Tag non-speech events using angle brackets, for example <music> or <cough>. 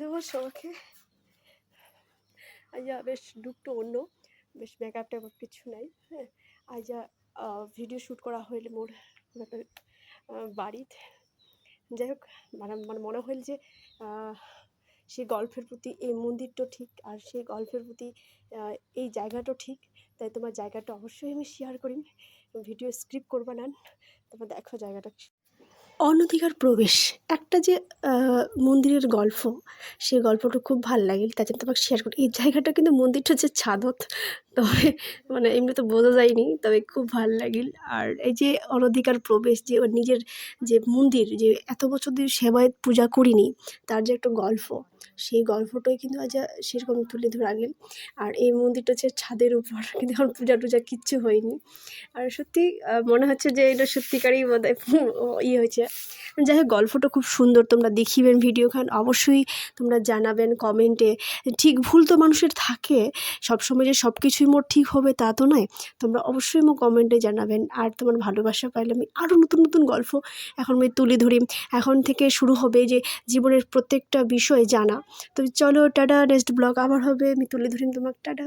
দেওয়ার সবাইকে। আইয়া বেশ লুকটা অন্য, বেশ মেকআপ টেকআপ কিছু নাই হ্যাঁ। আইয়া ভিডিও শ্যুট করা হইলে মোর বাড়িতে। যাই হোক মানে মানে মনে হইল যে সেই গল্পের প্রতি এই মন্দিরটা ঠিক, আর সেই গল্পের প্রতি এই জায়গাটা ঠিক। তাই তোমার জায়গাটা অবশ্যই আমি শেয়ার করি। ভিডিও স্ক্রিপ্ট করবা না। তারপর দেখো জায়গাটা অনধিকার প্রবেশ। একটা যে মন্দিরের গল্প সেই গল্পটা খুব ভালো লাগে। তার জন্য তোমাকে শেয়ার করি। এই জায়গাটা কিন্তু মন্দিরটা যে ছাদত তবে মানে এমনি তো বোঝা যায়নি, তবে খুব ভালো লাগিল। আর এই যে অনধিকার প্রবেশ, যে ওর নিজের যে মন্দির, যে এত বছর ধরে সেবায় পূজা করিনি, তার যে একটা গল্প, সেই গল্পটাই কিন্তু আজ সেরকম তুলে ধরা গেল। আর এই মন্দিরটা হচ্ছে ছাদের উপর, <laughs> কিন্তু এখন পূজা টুজা কিচ্ছু হয়নি। আর সত্যি মনে হচ্ছে যে এটা সত্যিকারই বোধ ইয়ে হয়েছে। যাই হোক, গল্পটা খুব সুন্দর, তোমরা দেখিবেন ভিডিও খান। অবশ্যই তোমরা জানাবেন কমেন্টে। ঠিক ভুল তো মানুষের থাকে, সবসময় যে সব কিছুই মোর ঠিক হবে তা তো নয়। তোমরা অবশ্যই মো কমেন্টে জানাবেন। আর তোমার ভালোবাসা পাইলে আমি আরও নতুন নতুন গল্প এখন আমি তুলে ধরি। এখন থেকে শুরু হবে যে জীবনের প্রত্যেকটা বিষয় জানা। তো চলো, টাটা নেক্সট ব্লগ আবার হবে। আমি তুলে ধরি তোমার টাটা।